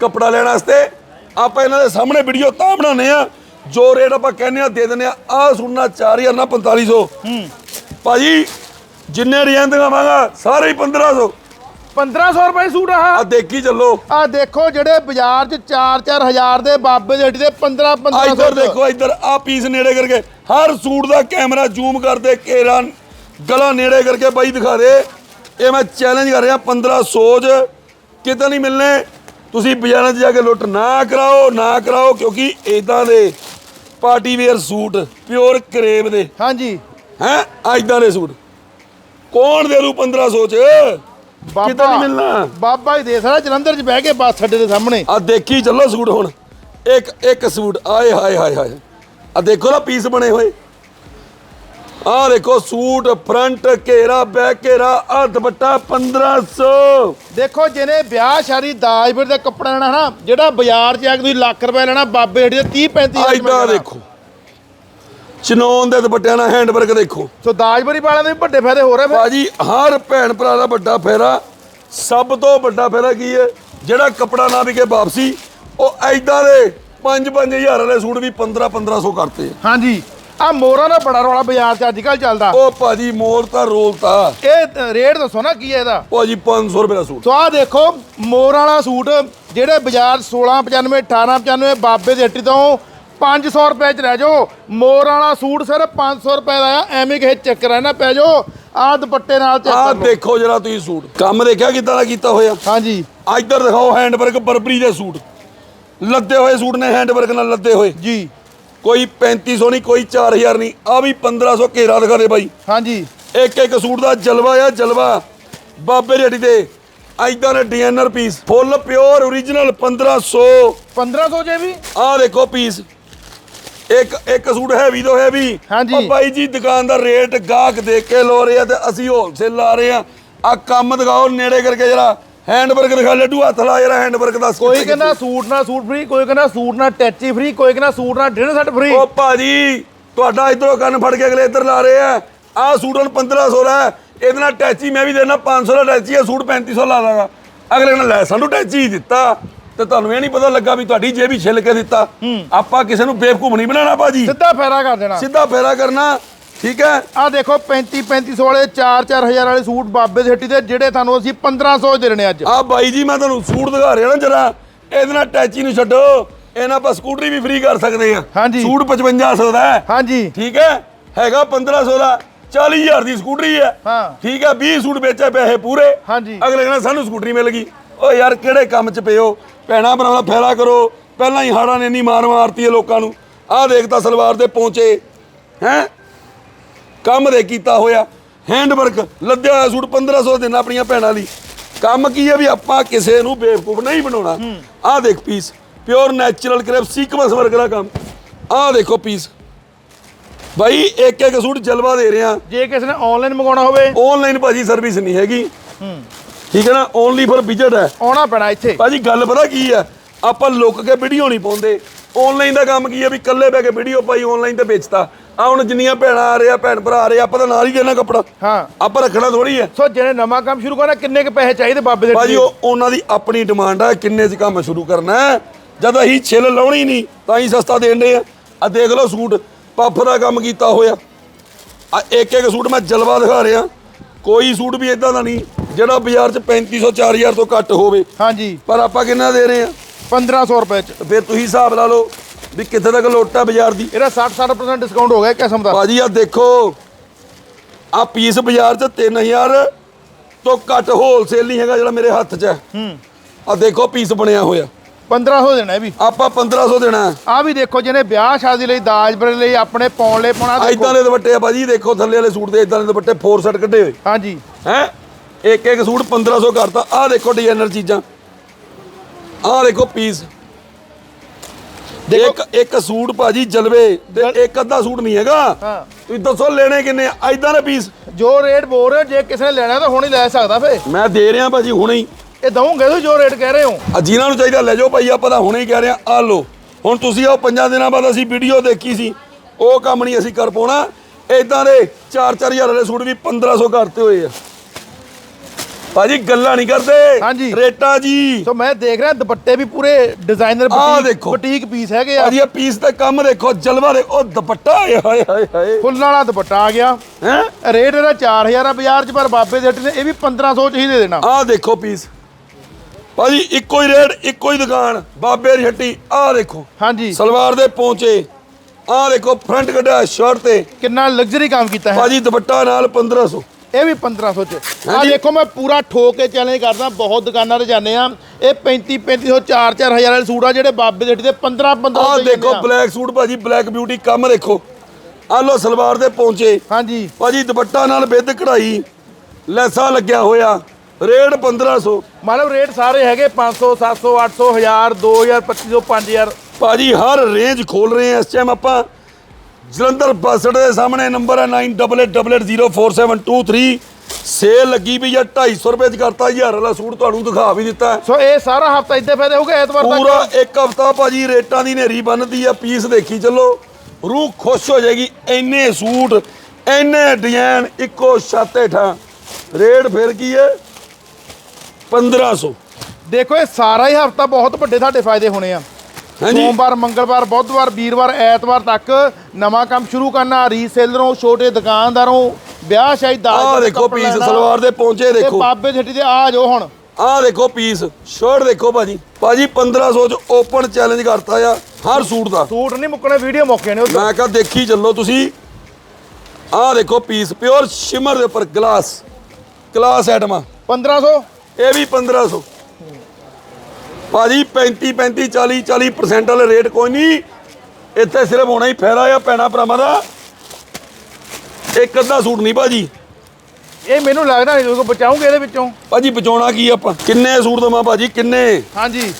ਕੱਪੜਾ ਲੈਣ ਵਾਸਤੇ। ਆਪਾਂ ਇਹਨਾਂ ਦੇ ਸਾਹਮਣੇ ਵੀਡੀਓ ਤਾਂ ਬਣਾਉਂਦੇ ਆ ਜੋ ਰੇਟ ਆਪਾਂ ਕਹਿੰਦੇ ਆ ਦੇ ਦਿੰਦੇ ਆ। ਆ ਸੁਣਨਾ 4000 ਨਾਲ 4500 ਹੂੰ। ਭਾਜੀ ਜਿੰਨੇ ਡਿਜ਼ਾਈਨ ਦਿਖਾਵਾਂਗਾ ਸਾਰੇ ਹੀ 1500 1500 ਰੁਪਏ ਸੂਟ ਆ। ਆ ਦੇਖੀ ਚੱਲੋ। ਆ ਦੇਖੋ ਜਿਹੜੇ ਬਾਜ਼ਾਰ 'ਚ 4-4 ਹਜ਼ਾਰ ਦੇ ਬਾਬੇ ਦੇ ਹੱਟੀ ਦੇ 15 ਆ 1500 ਇੱਧਰ ਦੇਖੋ ਇੱਧਰ ਆ ਪੀਸ ਨੇੜੇ ਕਰਕੇ। ਹਰ ਸੂਟ ਦਾ ਕੈਮਰਾ ਜ਼ੂਮ ਕਰਦੇ ਕੇਰਾ ਗਲਾ ਨੇੜੇ ਕਰਕੇ ਬਾਈ ਦਿਖਾ ਦੇ। ਇਹ ਮੈਂ ਚੈਲੰਜ ਕਰ ਰਿਹਾ 1500 ਚ। ਕਿਤੇ ਨਹੀਂ ਮਿਲਨੇ ਤੁਸੀਂ ਬਾਜ਼ਾਰਾਂ 'ਚ ਜਾ ਕੇ ਲੁੱਟ ਨਾ ਕਰਾਓ ਨਾ ਕਰਾਓ ਕਿਉਂਕਿ ਇਦਾਂ ਦੇ party wear suit pure crepe ਦੇ। ਹਾਂਜੀ। ਹੈ? ਇਦਾਂ ਦੇ ਸੂਟ। ਕੌਣ ਦੇ ਦੂ 1500 ਚ? ਕਿਤੇ ਨਹੀਂ ਮਿਲਣਾ? ਬਾਬਾ ਹੀ ਦੇ ਸਾਰਾ ਜਲੰਧਰ 'ਚ ਬਹਿ ਕੇ ਬੱਸ ਅੱਡੇ ਦੇ ਸਾਹਮਣੇ। ਆ ਦੇਖੀ ਚੱਲੋ ਸੂਟ ਹੁਣ। ਇੱਕ ਇੱਕ ਸੂਟ। ਆਏ ਹਾਏ ਹਾਏ ਹਾਏ। ਆ ਦੇਖੋ ਨਾ ਪੀਸ ਬਣੇ ਹੋਏ। ਆ ਦੇਖੋ ਸੂਟ ਫਰੰਟ ਘੇਰਾ ਬੈਕ ਘੇਰਾ ਆ ਦੁਪੱਟਾ 1500 ਦੇਖੋ ਜਿਹਨੇ ਵਿਆਹ ਸ਼ਾਦੀ ਦਾਜ ਵੀਰ ਦਾ ਕੱਪੜਾ ਲੈਣਾ ਨਾ ਜਿਹੜਾ ਬਾਜ਼ਾਰ 'ਚ ਜਾ ਕੇ ਤੁਸੀਂ ਲੱਖ ਰੁਪਏ ਲੈਣਾ ਬਾਬੇ ਹੱਟੀ ਦੇ 30 35 ਆ ਇਦਾਂ ਦੇਖੋ। ਚਨੌਨ ਦੇ ਦੁਪੱਟਿਆਂ ਨਾਲ ਹੈਂਡ ਵਰਕ ਦੇਖੋ। ਸੋ ਦਾਜਬਰੀ ਵਾਲਿਆਂ ਦੇ ਵੀ ਵੱਡੇ ਫਾਇਦੇ ਹੋ ਰਹੇ ਫਿਰ। ਬਾਜੀ ਹਰ ਭੈਣ ਭਰਾ ਦਾ ਵੱਡਾ ਫਾਇਦਾ ਸਭ ਤੋਂ ਵੱਡਾ ਫਾਇਦਾ ਕੀ ਹੈ? ਜਿਹੜਾ ਕੱਪੜਾ ਨਾ ਵਿਕੇ ਵਾਪਸੀ ਉਹ ਐਦਾਂ ਦੇ 5-5000 ਵਾਲੇ ਸੂਟ ਵੀ 15-1500 ਕਰਤੇ ਆ। ਹਾਂਜੀ। ਆ ਮੋਰਾਂ ਦਾ ਬੜਾ ਰੌਲਾ ਬਾਜ਼ਾਰ 'ਚ ਅੱਜ ਕੱਲ ਚੱਲਦਾ। ਉਹ ਭਾਜੀ ਮੋਲ ਤਾਂ ਰੋਲਤਾ। ਇਹ ਰੇਟ ਦੱਸੋ ਨਾ ਕੀ ਹੈ ਇਹਦਾ? ਭਾਜੀ 500 ਰੁਪਏ ਦਾ ਸੂਟ। ਸੋ ਆ ਦੇਖੋ ਮੋਰ ਵਾਲਾ ਸੂਟ ਜਿਹੜੇ ਬਾਜ਼ਾਰ 1695 1895 ਬਾਬੇ ਦੀ ਹੱਟੀ ਤੋਂ 500 ਰੁਪਏ ਚ ਰਹਿ ਜਾਓ। ਮੋਰ ਵਾਲਾ ਸੂਟ ਸਿਰਫ 500 ਰੁਪਏ ਦਾ ਆ ਐਵੇਂ ਕਿਸੇ ਚੱਕਰ ਆ ਨਾ ਪੈ ਜਾਓ। ਆ ਦੁਪੱਟੇ ਨਾਲ ਚੈੱਕ ਕਰ ਲਓ। ਦੇਖੋ ਜਰਾ ਤੁਸੀਂ ਸੂਟ ਕੰਮ ਦੇਖਿਆ ਕਿੱਦਾਂ ਦਾ ਕੀਤਾ ਹੋਇਆ? ਹਾਂਜੀ। ਆ ਇੱਧਰ ਦਿਖਾਓ ਹੈਂਡਵਰਕ ਬਰਬਰੀ ਦੇ ਸੂਟ। ਲੱਦੇ ਹੋਏ ਸੂਟ ਨੇ ਹੈਂਡਵਰਕ ਨਾਲ ਲੱਦੇ ਹੋਏ। ਜੀ। ਕੋਈ 3500 ਨਹੀਂ ਕੋਈ 4000 ਨਹੀਂ ਆ ਵੀ 1500 ਘੇਰਾ ਦਿਖਾ ਦੇ ਬਾਈ। ਹਾਂਜੀ। ਇੱਕ ਇੱਕ ਸੂਟ ਦਾ ਜਲਵਾ ਆ ਜਲਵਾ। ਬਾਬੇ ਰੇੜੀ ਦੇ ਐਦਾਂ ਦੇ designer piece full pure origignal 1500 1500 ਜੇ ਵੀ? ਆਹ ਦੇਖੋ ਪੀਸ ਇੱਕ ਇੱਕ ਸੂਟ ਹੈਵੀ ਤੋਂ ਹੈਵੀ ਹਾਂਜੀ। ਬਾਈ ਜੀ ਦੁਕਾਨ ਦਾ ਰੇਟ ਗਾਹਕ ਦੇਖ ਕੇ ਲੋ ਰਹੇ ਆ ਤੇ ਅਸੀਂ ਹੋਲਸੇਲ ਲਾ ਰਹੇ ਆ। ਆ ਕੰਮ ਦਿਖਾਓ ਨੇੜੇ ਕਰਕੇ ਜਰਾ। ਹੈਂਡਵਰਕ ਦਿਖਾ ਲੱਡੂ ਹੱਥ ਲਾ ਜਰਾ ਹੈਂਡਵਰਕ ਦਾ ਕੋਈ ਕਹਿੰਦਾ ਸੂਟ ਨਾਲ ਸੂਟ ਫ੍ਰੀ ਕੋਈ ਕਹਿੰਦਾ ਸੂਟ ਨਾਲ ਟੈਚੀ ਫ੍ਰੀ ਕੋਈ ਕਹਿੰਦਾ ਸੂਟ ਨਾਲ ਡਿਨਰ ਸੈੱਟ ਫ੍ਰੀ ਉਹ ਭਾਜੀ ਤੁਹਾਡਾ ਇਧਰੋਂ ਕੰਨ ਫੜ ਕੇ ਅਗਲੇ ਇੱਧਰ ਲਾ ਰਹੇ ਆ। ਆਹ ਸੂਟ ਹੁਣ 1500 ਦਾ ਇਹਦੇ ਨਾਲ ਟੈਚੀ ਮੈਂ ਵੀ ਦੇਣਾ 500 ਦਾ ਟੈਚੀ ਹੈ ਸੂਟ 3500 ਲਾ ਦਾਂਗਾ। ਅਗਲੇ ਨੇ ਲੈ ਸਾਨੂੰ ਟੈਚੀ ਦਿੱਤਾ। ਤੇ ਤੁਹਾਨੂੰ ਇਹ ਨਹੀਂ ਪਤਾ ਲੱਗਾ ਵੀ ਤੁਹਾਡੀ ਜੇਬ ਹੀ ਛਿੱਲ ਕੇ ਦਿੱਤਾ ਆਪਾਂ ਕਿਸੇ ਨੂੰ ਬੇਵਕੂਫ ਨਹੀਂ ਬਣਾਉਣਾ ਭਾਜੀ। ਸਿੱਧਾ ਫੈਰਾ ਕਰ ਦੇਣਾ। ਸਿੱਧਾ ਫੇਰਾ ਕਰਨਾ। ਠੀਕ ਹੈ? ਆ ਦੇਖੋ 35 3500 ਵਾਲੇ 4 4000 ਵਾਲੇ ਸੂਟ ਬਾਬੇ ਦੀ ਹੱਟੀ ਦੇ ਜਿਹੜੇ ਤੁਹਾਨੂੰ ਅਸੀਂ 1500 ਦੇ ਦੇਣੇ ਅੱਜ। ਆ ਬਾਈ ਜੀ ਮੈਂ ਤੁਹਾਨੂੰ ਸੂਟ ਦਿਖਾ ਰਿਹਾ ਨਾ ਜਰਾ। ਇਹਦੇ ਨਾਲ ਟੈਚੀ ਨੂੰ ਛੱਡੋ। ਇਹਨਾਂ ਆਪਾਂ ਸਕੂਟਰੀ ਵੀ ਫ੍ਰੀ ਕਰ ਸਕਦੇ ਆ ਹਾਂਜੀ। ਸੂਟ 5500 ਦਾ ਹੈ। ਹਾਂਜੀ। ਠੀਕ ਹੈ? ਹੈਗਾ 1500 ਦਾ। 40000 ਦੀ ਸਕੂਟਰੀ ਹੈ। ਹਾਂ। ਠੀਕ ਹੈ 20 ਸੂਟ ਵੇਚੇ ਪੈਸੇ ਪੂਰੇ। ਹਾਂਜੀ। ਅਗਲੇ ਕਹਿੰਦਾ ਸਾਨੂੰ ਸਕੂਟਰੀ ਮਿਲ ਗਈ। ਓ ਯਾਰ ਕਿਹੜੇ ਕੰਮ 'ਚ ਪਿਓ ਭੈਣਾ ਭਰਾਵਾਂ ਦਾ ਫੈਲਾ ਕਰੋ। ਪਹਿਲਾਂ ਹੀ ਹਾੜਾਂ ਨੇ ਇੰਨੀ ਮਾਰ ਮਾਰਤੀ ਹੈ ਲੋਕਾਂ ਨੂੰ। ਆਹ ਦੇਖਤਾ ਸਲਵਾਰ ਦੇ ਪਹੁੰਚੇ ਹੈ? ਕੰਮ ਦੇ ਕੀਤਾ ਹੋਇਆ ਹੈਂਡਵਰਕ ਲੱਦਿਆ ਹੋਇਆ ਸੂਟ 1500 ਦੇਣਾ ਆਪਣੀਆਂ ਭੈਣਾਂ ਲਈ। ਕੰਮ ਕੀ ਹੈ ਵੀ ਆਪਾਂ ਕਿਸੇ ਨੂੰ ਬੇਵਕੂਫ ਨਹੀਂ ਬਣਾਉਣਾ। ਆਹ ਦੇਖ piece pure natural crepe sequence work ਦਾ ਕੰਮ। ਆਹ ਦੇਖੋ ਪੀਸ ਭਾਈ ਇੱਕ ਇੱਕ ਸੂਟ ਜਲਵਾ ਦੇ ਰਿਹਾ। ਜੇ ਕਿਸੇ ਨੇ ਆਨਲਾਈਨ ਮੰਗਾਉਣਾ ਹੋਵੇ। ਆਨਲਾਈਨ ਭਾਜੀ ਸਰਵਿਸ ਨਹੀਂ ਹੈਗੀ। ਠੀਕ ਹੈ ਨਾ? ਓਨਲੀ ਫॉर ਵਿਜਿਟ ਹੈ। ਆਉਣਾ ਪੈਣਾ ਇੱਥੇ। ਭਾਜੀ ਗੱਲ ਪਤਾ ਕੀ ਹੈ? ਆਪਾਂ ਲੁੱਕ ਕੇ ਵੀਡੀਓ ਨਹੀਂ ਪਾਉਂਦੇ। ਆਨਲਾਈਨ ਦਾ ਕੰਮ ਕੀ ਹੈ ਵੀ ਇਕੱਲੇ ਬੈ ਕੇ ਵੀਡੀਓ ਪਾਈ ਆਨਲਾਈਨ ਤੇ ਵੇਚਤਾ। ਆ ਹੁਣ ਜਿੰਨੀਆਂ ਭੈਣਾਂ ਆ ਰਹੇ ਆ ਭੈਣ ਭਰਾ ਆ ਰਹੇ ਆ ਆਪਾਂ ਤਾਂ ਨਾਲ ਹੀ ਦੇਣਾ ਕੱਪੜਾ। ਹਾਂ। ਆਪਾਂ ਰੱਖਣਾ ਥੋੜੀ ਹੈ। ਸੋ ਜਿਹੜੇ ਨਵਾਂ ਕੰਮ ਸ਼ੁਰੂ ਕਰਨਾ ਕਿੰਨੇ ਕ ਪੈਸੇ ਚਾਹੀਦੇ ਬਾਬੇ ਦੇ ਭਾਜੀ ਉਹ ਉਹਨਾਂ ਦੀ ਆਪਣੀ ਡਿਮਾਂਡ ਆ ਕਿੰਨੇ ਚ ਕੰਮ ਸ਼ੁਰੂ ਕਰਨਾ ਜਦ ਅਸੀਂ ਛਿੱਲ ਲਾਉਣੀ ਨਹੀਂ ਤਾਂ ਹੀ ਸਸਤਾ ਦੇਣ ਦੇ ਆ। ਆ ਦੇਖ ਲਓ ਸੂਟ ਪੱਫ ਦਾ ਕੰਮ ਕੀਤਾ ਹੋਇਆ। ਆ ਇੱਕ ਇੱਕ ਸੂਟ ਮੈਂ ਜਲਵਾ ਦਿਖਾ ਰਿਹਾ। ਕੋਈ ਸੂਟ ਵੀ ਇਦਾਂ ਦਾ ਨਹੀਂ ਜਿਹੜਾ ਬਾਜ਼ਾਰ 'ਚ 3500 4000 ਤੋਂ ਘੱਟ ਹੋਵੇ। ਹਾਂਜੀ। ਪਰ ਆਪਾਂ ਕਿੰਨਾ ਦੇ ਰਹੇ ਆ? 1500 ਰੁਪਏ ਚ। ਫਿਰ ਤੁਸੀਂ ਹਿਸਾਬ ਲਾ ਲਓ ਵੀ ਕਿੱਥੇ ਤੱਕ ਲੋਟ ਆ ਬਾਜ਼ਾਰ ਦੀ। ਇਹਦਾ 60 60% ਡਿਸਕਾਊਂਟ ਹੋ ਗਿਆ ਕਿਸਮ ਦਾ। ਭਾਜੀ ਆ ਦੇਖੋ। ਆ ਪੀਸ ਬਾਜ਼ਾਰ 'ਚ 3000 ਤੋਂ ਘੱਟ ਹੋਲਸੇਲ ਨਹੀਂ ਹੈਗਾ ਜਿਹੜਾ ਮੇਰੇ ਹੱਥ 'ਚ ਹੈ। ਹੂੰ। ਆ ਦੇਖੋ ਪੀਸ ਬਣਿਆ ਹੋਇਆ। 1500 ਦੇਣਾ ਇਹ ਵੀ। ਆਪਾਂ 1500 ਦੇਣਾ। ਆ ਵੀ ਦੇਖੋ ਜਿਹਨੇ ਵਿਆਹ ਸ਼ਾਦੀ ਲਈ ਦਾਜ ਬਰੇ ਲਈ ਆਪਣੇ ਪਾਉਣ ਲਈ ਪਾਉਣਾ ਦੇਖੋ। ਇਦਾਂ ਦੇ ਦੁਪੱਟੇ ਆ ਭਾਜੀ ਦੇਖੋ ਥੱਲੇ ਵਾਲੇ ਸੂਟ ਦੇ ਇਦਾਂ ਦੇ ਦੁਪੱਟੇ 4 ਸੈਟ ਕੱਢੇ ਹੋਏ। ਹਾਂਜੀ। ਹੈ? ਇੱਕ ਇੱਕ ਸੂਟ 1500 ਕਰਤਾ। ਆਹ ਦੇਖੋ ਡਿਜ਼ਾਈਨਰ ਚੀਜ਼ਾਂ। ਆਹ ਦੇਖੋ ਪੀਸ ਦੇਖੋ- ਇੱਕ ਇੱਕ ਸੂਟ ਭਾਜੀ ਜਲਵੇ ਤੇ ਇੱਕ ਅੱਧਾ ਸੂਟ ਨਹੀਂ ਹੈਗਾ। ਹਾਂ। ਤੁਸੀਂ ਦੱਸੋ ਲੈਣੇ ਕਿੰਨੇ ਆ? ਇਦਾਂ ਦੇ ਪੀਸ ਜੋ ਰੇਟ ਬੋਲ ਰਹੇ ਹੋ ਜੇ ਕਿਸੇ ਨੇ ਲੈਣਾ ਤਾਂ ਹੁਣ ਹੀ ਲੈ ਸਕਦਾ ਫੇ। ਮੈਂ ਦੇ ਰਿਹਾ ਭਾਜੀ ਹੁਣੇ ਹੀ। ਇਹ ਦਊਂਗੇ ਤੁਸੀਂ ਜੋ ਰੇਟ ਕਹਿ ਰਹੇ ਹੋ। ਆ ਜਿਨ੍ਹਾਂ ਨੂੰ ਚਾਹੀਦਾ ਲੈ ਜਾਓ ਭਾਈ ਆਪਾਂ ਤਾਂ ਹੁਣੇ ਹੀ ਕਹਿ ਰਹੇ ਆ ਆ ਲਓ। ਹੁਣ ਤੁਸੀਂ ਉਹ ਪੰਜਾਂ ਦਿਨਾਂ ਬਾਅਦ ਅਸੀਂ ਵੀਡੀਓ ਦੇਖੀ ਸੀ। ਉਹ ਕੰਮ ਨਹੀਂ ਅਸੀਂ ਕਰ ਪਾਉਣਾ। ਇਦਾਂ ਦੇ 4-4000 ਵਾਲੇ ਸੂਟ ਵੀ 1500 ਕਰਤੇ ਹੋਏ ਆ। ਭਾਜੀ ਗੱਲਾਂ ਨਹੀਂ ਕਰਦੇ। ਹਾਂਜੀ। ਰੇਟਾਂ ਜੀ। ਸੋ ਮੈਂ ਦੇਖ ਰਿਹਾ ਦੁਪੱਟੇ ਵੀ ਪੂਰੇ ਡਿਜ਼ਾਈਨਰ। ਬੁਟੀਕ ਪੀਸ ਹੈਗੇ ਆ। ਭਾਜੀ ਇਹ ਪੀਸ ਤੇ ਕੰਮ ਦੇਖੋ ਜਲਵਾ ਦੇ ਉਹ ਦੁਪੱਟਾ ਹਾਏ ਹਾਏ ਹਾਏ ਹਾਏ। ਫੁੱਲਾਂ ਵਾਲਾ ਦੁਪੱਟਾ ਆ ਗਿਆ। ਹੈ? ਰੇਟ ਇਹਦਾ 4000 ਆ ਬਾਜ਼ਾਰ 'ਚ ਪਰ ਬਾਬੇ ਦੇ ਨੇ ਇਹ ਵੀ 1500 'ਚ ਹੀ ਦੇ ਦੇਣਾ। ਆਹ ਦੇਖੋ ਪੀਸ ਭਾਜੀ ਇੱਕੋ ਹੀ ਰੇਟ ਇੱਕੋ ਹੀ ਦੁਕਾਨ ਬਾਬੇ ਦੀ ਹੱਟੀ ਆਹ ਦੇਖੋ। ਹਾਂਜੀ। ਸਲਵਾਰ ਦੇ ਪਹੁੰਚੇ ਆਹ ਦੇਖੋ ਫਰੰਟ ਕੱਢਿਆ ਸ਼ਰਟ ਤੇ। ਕਿੰਨਾ ਲਗਜ਼ਰੀ ਕੰਮ ਕੀਤਾ ਹੈ। ਭਾਜੀ ਦੁਪੱਟਾ ਨਾਲ 1500 ਇਹ ਵੀ 1500 ਚ। ਆ। ਦੇਖੋ ਮੈਂ ਪੂਰਾ ਠੋਕ ਕੇ ਚੈਲੰਜ ਕਰਦਾ ਬਹੁਤ ਦੁਕਾਨਾਂ ਤੇ ਜਾਂਦੇ ਆ ਇਹ 35 3500 4 4000 ਵਾਲੇ ਸੂਟ ਆ ਜਿਹੜੇ ਬਾਬੇ ਦੇ ਦੇ 15 15 ਆਹ ਦੇਖੋ ਬਲੈਕ ਸੂਟ ਭਾਜੀ ਬਲੈਕ ਬਿਊਟੀ ਕੰਮ ਦੇਖੋ। ਆਹ ਲੋ ਸਲਵਾਰ ਦੇ ਪਹੁੰਚੇ ਹਾਂਜੀ। ਭਾਜੀ ਦੁਪੱਟਾ ਨਾਲ ਬਿੱਦ ਕਢਾਈ ਲੈਸਾ ਲੱਗਿਆ ਹੋਇਆ ਰੇਟ 1500 ਮਤਲਬ ਰੇਟ ਸਾਰੇ ਹੈਗੇ 500 700 800 1000 2000 2500 5000 ਭਾਜੀ ਹਰ ਰੇਂਜ ਖੋਲ ਰਹੇ ਆ ਇਸ ਟਾਈਮ ਆਪਾਂ ਜਲੰਧਰ ਬੱਸ ਅੱਡੇ ਦੇ ਸਾਹਮਣੇ ਨੰਬਰ ਹੈ 9888047223 ਸੇਲ ਲੱਗੀ ਵੀ ਆ 250 ਰੁਪਏ ਚ ਕਰਤਾ 1000 ਵਾਲਾ ਸੂਟ ਤੁਹਾਨੂੰ ਦਿਖਾ ਵੀ ਦਿੱਤਾ ਹੈ। ਸੋ ਇਹ ਸਾਰਾ ਹਫਤਾ ਇੱਥੇ ਫਾਇਦੇ ਹੋਗੇ ਐਤਵਾਰ ਪੂਰਾ ਤੱਕ ਇੱਕ ਹਫਤਾ ਭਾਜੀ ਰੇਟਾਂ ਦੀ ਨੇਰੀ ਬੰਨਦੀ ਆ ਪੀਸ ਦੇਖੀ ਚੱਲੋ। ਰੂਹ ਖੁਸ਼ ਹੋ ਜਾਏਗੀ ਇੰਨੇ ਸੂਟ ਇੰਨੇ ਡਿਜ਼ਾਈਨ ਇੱਕੋ ਛੱਤ ਹੇਠਾਂ। ਰੇਟ ਫਿਰ ਕੀ ਹੈ? 1500 ਦੇਖੋ ਇਹ ਸਾਰਾ ਹੀ ਹਫਤਾ ਬਹੁਤ ਵੱਡੇ ਸਾਡੇ ਫਾਇਦੇ ਹੋਣੇ ਆ। ਸੋਮਵਾਰ ਮੰਗਲਵਾਰ ਬੁੱਧਵਾਰ ਵੀਰਵਾਰ ਐਤਵਾਰ ਤੱਕ ਨਵਾਂ ਕੰਮ ਸ਼ੁਰੂ ਕਰਨਾ। ਰੀਸੇਲਰੋਂ ਛੋਟੇ ਦੁਕਾਨਦਾਰੋਂ ਵਿਆਹ ਆਹ ਦੇ ਦੇਖੋ ਕੱਪੜੇ ਪੀਸ। ਸਲਵਾਰ ਦੇ ਪਹੁੰਚੇ ਤੇ ਦੇਖੋ। ਬਾਬੇ ਦੀ ਹੱਟੀ ਤੇ ਆ ਜਾਓ ਹੁਣ। ਆਹ ਦੇਖੋ ਪੀਸ ਸ਼ਰਟ ਦੇਖੋ ਭਾਜੀ। ਭਾਜੀ 1500 ਚ ਓਪਨ ਚੈਲੰਜ ਕਰਤਾ ਆ ਹਰ ਸੂਟ ਦਾ। ਸੂਟ ਨਹੀਂ ਮੁੱਕਣੇ ਵੀਡੀਓ ਮੁੱਕੇ ਨੇ ਮੈਂ ਕਹਾ ਦੇਖੀ ਚੱਲੋ ਤੁਸੀਂ। ਆਹ ਦੇਖੋ ਪੀਸ ਪਿਓਰ ਸ਼ਿਮਰ ਦੇ ਉੱਪਰ ਗਲਾਸ ਗਲਾਸ ਐਟਮਾ 1500 ਇਹ ਵੀ 1500 ਭਾਜੀ 35 35 40 40% ਵਾਲੇ ਰੇਟ ਕੋਈ ਨਹੀਂ। ਇੱਥੇ ਸਿਰਫ ਹੋਣਾ ਹੀ ਫਾਇਦਾ ਆ ਪੈਣਾ ਭਰਾਵਾਂ ਦਾ। ਇੱਕ ਅੱਧਾ ਸੂਟ ਨਹੀਂ ਭਾਜੀ। ਇਹ ਮੈਨੂੰ ਲੱਗਦਾ ਨਹੀਂ ਤੁਸੀਂ ਬਚਾਉਂਗੇ ਇਹਦੇ ਵਿੱਚੋਂ। ਭਾਜੀ ਬਚਾਉਣਾ ਕੀ ਆਪਾਂ? ਕਿੰਨੇ ਸੂਟ ਦਵਾਂ ਭਾਜੀ? ਕਿੰਨੇ? ਹਾਂਜੀ।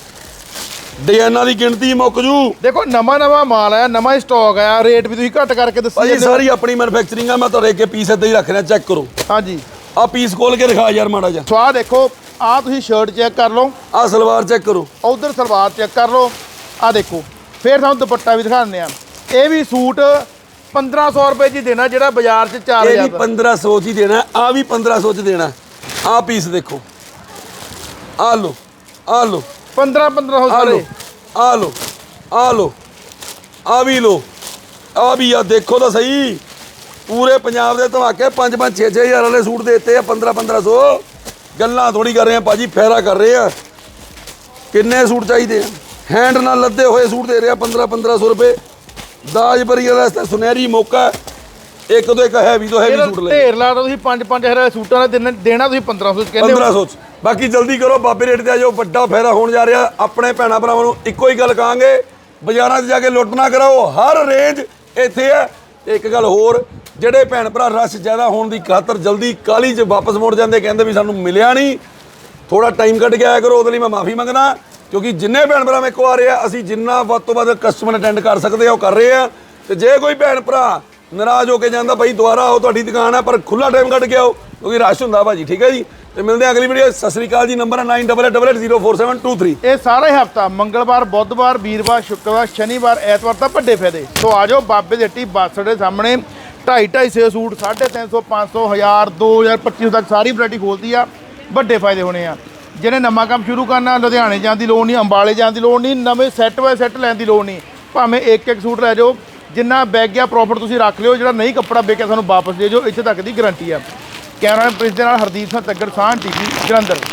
ਡਿਜ਼ਾਈਨਾਂ ਦੀ ਗਿਣਤੀ ਮੁੱਕ ਜੂ। ਦੇਖੋ ਨਵਾਂ ਨਵਾਂ ਮਾਲ ਆਇਆ ਨਵਾਂ ਸਟਾਕ ਆਇਆ ਰੇਟ ਵੀ ਤੁਸੀਂ ਘੱਟ ਕਰਕੇ ਦੱਸੀ ਭਾਜੀ। ਸਾਰੀ ਆਪਣੀ ਮੈਨੂਫੈਕਚਰਿੰਗ ਆ ਮੈਂ ਤੁਹਾਡੇ ਅੱਗੇ ਪੀਸ ਇੱਦਾਂ ਹੀ ਰੱਖ ਰਿਹਾ ਚੈੱਕ ਕਰੋ। ਹਾਂਜੀ। ਆ ਪੀਸ ਖੋਲ ਕੇ ਦਿਖਾ ਯਾਰ ਮਾੜਾ ਜਿਹਾ। ਸਵਾਹ ਦੇਖੋ ਆ ਤੁਸੀਂ ਸ਼ਰਟ ਚੈੱਕ ਕਰ ਲਓ। ਆ ਸਲਵਾਰ ਚੈੱਕ ਕਰੋ। ਉਧਰ ਸਲਵਾਰ ਚੈੱਕ ਕਰ ਲਓ। ਆ ਦੇਖੋ ਫਿਰ ਤੁਹਾਨੂੰ ਦੁਪੱਟਾ ਵੀ ਦਿਖਾਉਂਦੇ ਆ ਇਹ ਵੀ ਸੂਟ 1500 ਰੁਪਏ 'ਚ ਦੇਣਾ ਜਿਹੜਾ ਬਾਜ਼ਾਰ 'ਚ ਇਹ 4000 ਵੀ ਦਾ। 1500 ਚ ਹੀ ਦੇਣਾ ਆ ਵੀ 1500 ਚ ਦੇਣਾ। ਆ ਪੀਸ ਦੇਖੋ। ਆ ਲੋ ਆ ਲੋ 15 1500 ਆ ਲੋ ਸਾਰੇ ਆ ਲੋ ਆ ਲੋ ਆ ਵੀ ਲੋ ਆ ਵੀ ਆ ਦੇਖੋ ਤਾਂ ਸਹੀ। ਪੂਰੇ ਪੰਜਾਬ ਦੇ ਧਮਾਕੇ 5 5 6 6000 ਵਾਲੇ ਸੂਟ ਦੇਤੇ ਆ 15 1500 ਗੱਲਾਂ ਥੋੜੀ ਕਰ ਰਹੇ ਆ ਭਾਜੀ ਫੇਰਾ ਕਰ ਰਹੇ ਆ। ਕਿੰਨੇ ਸੂਟ ਚਾਹੀਦੇ ਆ? ਹੈਂਡ ਨਾਲ ਲੱਦੇ ਹੋਏ ਸੂਟ ਦੇ ਰਿਹਾ 15 1500 ਰੁਪਏ। ਦਾਜ ਬਰੀ ਵਾਲਾ ਇਸ ਸੁਨਹਿਰੀ ਮੌਕਾ ਹੈ। ਇੱਕ ਤੋਂ ਇੱਕ ਹੈਵੀ ਤੋਂ ਹੈਵੀ ਇਹਦਾ ਸੂਟ ਲੈ ਢੇਰ ਲਾਤਾ ਤੁਸੀਂ 5 5000 ਦੇ ਸੂਟਾਂ ਦਾ ਦੇਣਾ- ਤੁਸੀਂ 1500 'ਚ ਕਹਿੰਦੇ ਹੋ। 1500 ਚ। ਬਾਕੀ ਜਲਦੀ ਕਰੋ ਬਾਬੇ ਰੇਟ ਤੇ ਆ ਜਾਓ ਵੱਡਾ ਫਾਇਦਾ ਹੋਣ ਜਾ ਰਿਹਾ। ਆਪਣੇ ਭੈਣਾ ਭਰਾਵਾਂ ਨੂੰ ਇੱਕੋ ਹੀ ਗੱਲ ਕਹਾਂਗੇ ਬਾਜ਼ਾਰਾਂ 'ਚ ਜਾ ਕੇ ਲੁੱਟ ਨਾ ਕਰਾਓ। ਹਰ ਰੇਂਜ ਇੱਥੇ ਹੈ। ਤੇ ਇੱਕ ਗੱਲ ਹੋਰ ਜਿਹੜੇ ਭੈਣ ਭਰਾ ਰਸ਼ ਜ਼ਿਆਦਾ ਹੋਣ ਦੀ ਖਾਤਰ ਜਲਦੀ ਕਾਲੀ 'ਚ ਵਾਪਸ ਮੁੜ ਜਾਂਦੇ, ਕਹਿੰਦੇ ਵੀ ਸਾਨੂੰ ਮਿਲਿਆ ਨਹੀਂ। ਥੋੜਾ ਟਾਈਮ ਕੱਢ ਕੇ ਆਇਆ ਕਰੋ, ਉਹਦੇ ਲਈ ਮੈਂ ਮਾਫੀ ਮੰਗਦਾ, ਕਿਉਂਕਿ ਜਿੰਨੇ ਭੈਣ ਭਰਾ ਮੇਰੇ ਕੋ ਆ ਰਹੇ ਆ, ਅਸੀਂ ਜਿੰਨਾ ਵੱਧ ਤੋਂ ਵੱਧ ਕਸਟਮਰ ਅਟੈਂਡ ਕਰ ਸਕਦੇ ਆ, ਉਹ ਕਰ ਰਹੇ ਆ। ਤੇ ਜੇ ਕੋਈ ਭੈਣ ਭਰਾ ਨਾਰਾਜ਼ ਹੋ ਕੇ ਜਾਂਦਾ, ਭਾਈ ਦੁਬਾਰਾ ਆਓ, ਤੁਹਾਡੀ ਦੁਕਾਨ ਹੈ ਪਰ ਖੁੱਲਾ ਟਾਈਮ ਕੱਢ ਕੇ ਆਓ, ਕਿਉਂਕਿ ਰਸ਼ ਹੁੰਦਾ ਭਾਜੀ, ਠੀਕ ਹੈ ਜੀ? ਤੇ ਮਿਲਦੇ ਆ ਅਗਲੀ ਵੀਡੀਓ ਸਤਿ ਸ੍ਰੀ ਅਕਾਲ ਜੀ ਨੰਬਰ ਹੈ 9888047723 ਇਹ ਸਾਰਾ ਹੀ ਹਫਤਾ, ਮੰਗਲਵਾਰ, ਬੁੱਧਵਾਰ, ਵੀਰਵਾਰ, ਸ਼ੁੱਕਰਵਾਰ, ਸ਼ਨੀਵਾਰ, ਐਤਵਾਰ ਤਾਂ ਵੱਡੇ ਫਾਇਦੇ ਸੋ ਆਜੋ ਬਾਬੇ ਦੀ ਹੱਟੀ ਬੱਸ ਦੇ ਸਾਹਮਣੇ। 2.5 250 ਸੂਟ 350 500 1000 2000 2500 ਤੱਕ ਸਾਰੀ ਵੈਰਾਈਟੀ ਖੋਲਦੀ ਆ, ਵੱਡੇ ਫਾਇਦੇ ਹੋਣੇ ਆ। ਜਿਹਨੇ ਨਵਾਂ ਕੰਮ ਸ਼ੁਰੂ ਕਰਨਾ, ਲੁਧਿਆਣੇ ਜਾਣ ਦੀ ਲੋੜ ਨਹੀਂ, ਅੰਬਾਲੇ ਜਾਣ ਦੀ ਲੋੜ ਨਹੀਂ, ਨਵੇਂ ਸੈੱਟ ਬਾਏ ਸੈੱਟ ਲੈਣ ਦੀ ਲੋੜ ਨਹੀਂ। ਭਾਵੇਂ ਇੱਕ ਇੱਕ ਸੂਟ ਲੈ ਜਾਓ, ਜਿੰਨਾ ਬੈਗ ਗਿਆ ਪ੍ਰੋਫਿਟ ਤੁਸੀਂ ਰੱਖ ਲਿਓ, ਜਿਹੜਾ ਨਹੀਂ ਕੱਪੜਾ ਵੇਚਿਆ ਸਾਨੂੰ ਵਾਪਸ ਦੇ ਜਾਓ, ਇੱਥੇ ਤੱਕ ਦੀ ਗਾਰੰਟੀ ਆ। ਕੈਮਰਾ ਪ੍ਰਿੰਸ ਦੇ ਨਾਲ ਹਰਦੀਪ ਸਿੰਘ ਤੱਗੜ ਸਾਹ ਟੀਵੀ, ਜਲੰਧਰ।